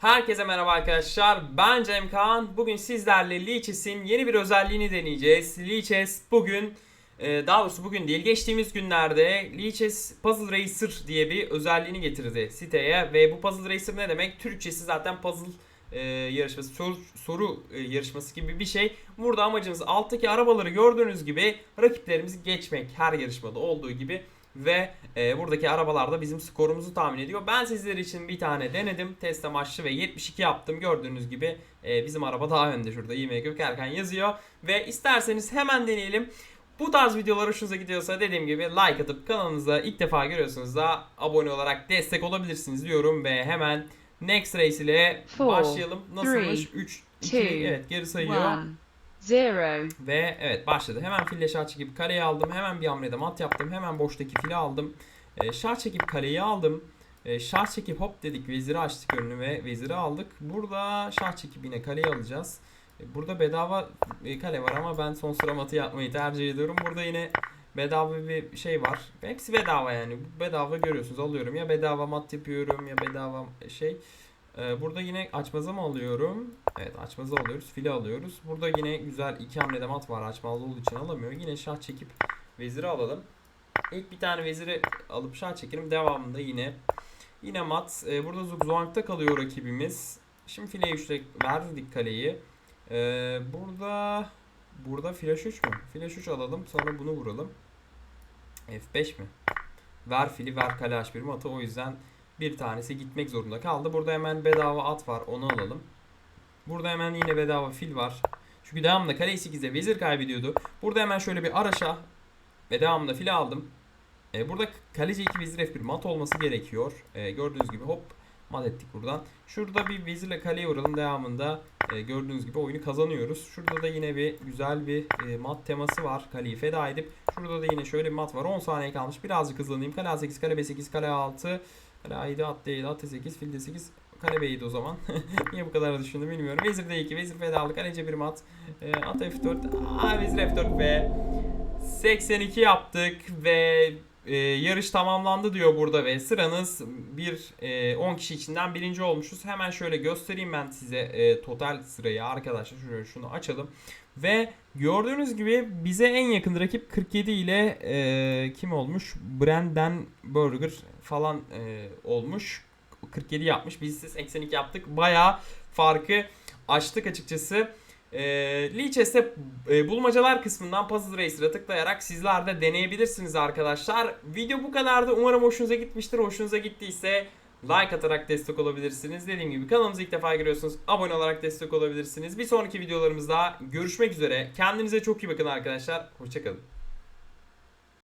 Herkese merhaba arkadaşlar. Ben Cem Kaan. Bugün sizlerle Leeches'in yeni bir özelliğini deneyeceğiz. Leeches bugün, e, daha doğrusu bugün değil, geçtiğimiz günlerde Leeches Puzzle Racer diye bir özelliğini getirdi siteye. Ve bu Puzzle Racer ne demek? Türkçesi zaten puzzle e, yarışması, soru, soru e, yarışması gibi bir şey. Burada amacımız alttaki arabaları gördüğünüz gibi rakiplerimizi geçmek. Her yarışmada olduğu gibi ve e, buradaki arabalarda bizim skorumuzu tahmin ediyor. Ben sizler için bir tane denedim. Test amaçlı ve 72 yaptım. Gördüğünüz gibi e, bizim araba daha önde şurada IM Gökerken yazıyor. Ve isterseniz hemen deneyelim. Bu tarz videolar hoşunuza gidiyorsa dediğim gibi like atıp kanalımıza ilk defa görüyorsunuz da abone olarak destek olabilirsiniz diyorum ve hemen Next Race ile başlayalım. Nasılmış? three, 3 2 two, evet geri sayıyor. One, zero. Ve evet başladı. Hemen fille şah çekip kaleyi aldım. Hemen bir hamlede mat yaptım. Hemen boştaki fili aldım. E, şah çekip kaleyi aldım. E, şah çekip hop dedik veziri açtık önünü ve veziri aldık. Burada şah çekip yine kaleyi alacağız. E, burada bedava e, kale var ama ben son sıra matı yapmayı tercih ediyorum. Burada yine bedava bir şey var. Hepsi bedava yani. Bedava görüyorsunuz alıyorum. Ya bedava mat yapıyorum ya bedava şey. Ee, burada yine açmaza mı alıyorum? Evet açmaza alıyoruz. File alıyoruz. Burada yine güzel iki hamlede mat var. Açmalı olduğu için alamıyor. Yine şah çekip veziri alalım. İlk bir tane veziri alıp şah çekelim. Devamında yine yine mat. Ee, burada zugzwang'da kalıyor rakibimiz. Şimdi file 3'te verdik kaleyi. Ee, burada burada flash 3 mü? Flash 3 alalım. Sonra bunu vuralım. F5 mi? Ver fili ver kale H1 matı. O yüzden bir tanesi gitmek zorunda kaldı. Burada hemen bedava at var. Onu alalım. Burada hemen yine bedava fil var. Çünkü devamında kale 8'de vezir kaybediyordu. Burada hemen şöyle bir araşa ve devamında fil aldım. E, burada kaleci 2 vezir F1 mat olması gerekiyor. E, gördüğünüz gibi hop mat ettik buradan. Şurada bir vezirle kaleye vuralım. Devamında e, gördüğünüz gibi oyunu kazanıyoruz. Şurada da yine bir güzel bir e, mat teması var. Kaleyi feda edip. Şurada da yine şöyle bir mat var. 10 saniye kalmış. Birazcık hızlanayım. Kale A8, kale B8, kale A6. Kale A7, at D7, at D8, fil D8. Kale B7 o zaman. Niye bu kadar düşündüm bilmiyorum. Vezir D2, vezir fedalı, kaleci bir mat. E, at F4, aa, vezir F4 ve 82 yaptık ve e, yarış tamamlandı diyor burada ve sıranız bir e, 10 kişi içinden birinci olmuşuz. Hemen şöyle göstereyim ben size e, total sırayı arkadaşlar. Şöyle şunu açalım. Ve gördüğünüz gibi bize en yakın rakip 47 ile e, kim olmuş? Brandon Burger falan e, olmuş. 47 yapmış. Biz ise 82 yaptık. Bayağı farkı açtık açıkçası. E, Leeches'te e, bulmacalar kısmından Puzzle Racer'a tıklayarak sizler de deneyebilirsiniz arkadaşlar. Video bu kadardı. Umarım hoşunuza gitmiştir. Hoşunuza gittiyse like atarak destek olabilirsiniz. Dediğim gibi kanalımıza ilk defa giriyorsunuz. Abone olarak destek olabilirsiniz. Bir sonraki videolarımızda görüşmek üzere. Kendinize çok iyi bakın arkadaşlar. Hoşçakalın.